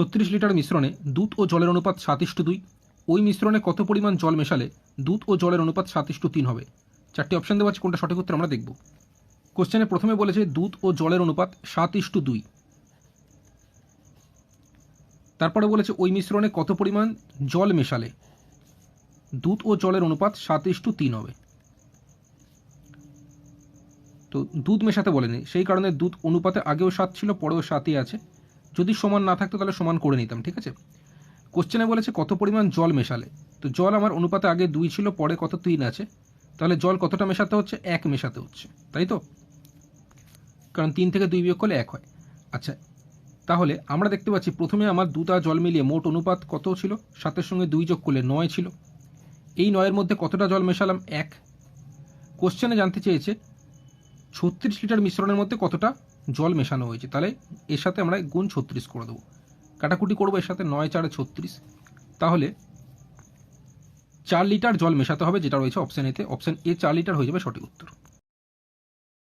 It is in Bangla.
ছত্রিশ লিটার মিশ্রণে দুধ ও জলের অনুপাত সাত ইস্টু দুই। ওই মিশ্রণে কত পরিমাণ জল মেশালে দুধ ও জলের অনুপাত সাত ইস্টু তিন হবে? চারটি অপশন দেওয়া আছে, কোনটা সঠিক উত্তর আমরা দেখব। কোশ্চেনে প্রথমে বলেছে দুধ ও জলের অনুপাত সাত ইস্টু দুই। তারপরে বলেছে ওই মিশ্রণে কত পরিমাণ জল মেশালে দুধ ও জলের অনুপাত সাত ইস্টু তিন হবে। তো দুধ মেশাতে বলেনি, সেই কারণে দুধ অনুপাতে আগেও সাত ছিল, পরেও সাতই আছে। যদি সমান না থাকতো তাহলে সমান করে নিতাম, ঠিক আছে? কোশ্চেনে বলেছে, কত পরিমাণ জল মেশালে? তো জল আমার অনুপাতে আগে দুই ছিল, পরে কত তিন আছে? তাহলে জল কতটা মেশাতে হচ্ছে? এক মেশাতে হচ্ছে, তাই তো? কারণ তিন থেকে দুই বিয়োগ করলে এক হয়। আচ্ছা তাহলে আমরা দেখতে পাচ্ছি, প্রথমে আমার দুটা জল মিলিয়ে মোট অনুপাত কত ছিল? সাতের সঙ্গে দুই যোগ করলে নয় ছিল। এই নয়ের মধ্যে কতটা জল মেশালাম? এক। কোশ্চেনে জানতে চেয়েছে, ছত্রিশ লিটার মিশ্রণের মধ্যে কতটা? জল মেশানো হয়েছে, তাহলে এর সাথে আমরা গুণ ছত্রিশ করে দেবো। কাটাকুটি করব এর সাথে নয় চারে ছত্রিশ। তাহলে চার লিটার জল মেশাতে হবে, যেটা রয়েছে অপশান এতে অপশান এ চার লিটার হয়ে যাবে সঠিক উত্তর।